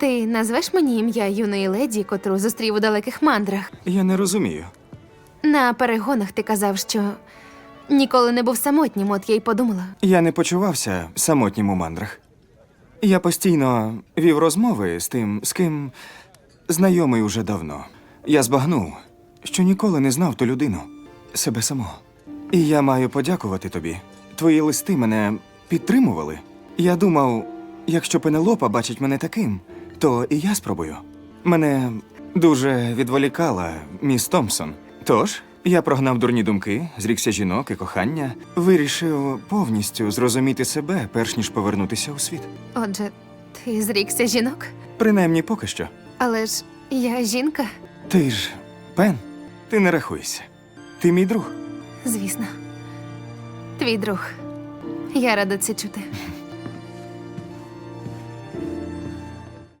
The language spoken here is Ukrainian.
Ти назвеш мені ім'я юної леді, котру зустрів у далеких мандрах. Я не розумію. На перегонах ти казав, що ніколи не був самотнім, от я й подумала. Я не почувався самотнім у мандрах. Я постійно вів розмови з тим, з ким знайомий уже давно. Я збагнув, що ніколи не знав ту людину, себе самого. І я маю подякувати тобі. Твої листи мене підтримували. Я думав, якщо Пенелопа бачить мене таким, то і я спробую. Мене дуже відволікала міс Томпсон. Тож я прогнав дурні думки, зрікся жінок і кохання, вирішив повністю зрозуміти себе, перш ніж повернутися у світ. Отже, ти зрікся жінок? Принаймні поки що. Але ж я жінка, Ти ж, Пен, ти не рахуйся. Ти мій друг. звісно. Твій друг. Я рада це чути.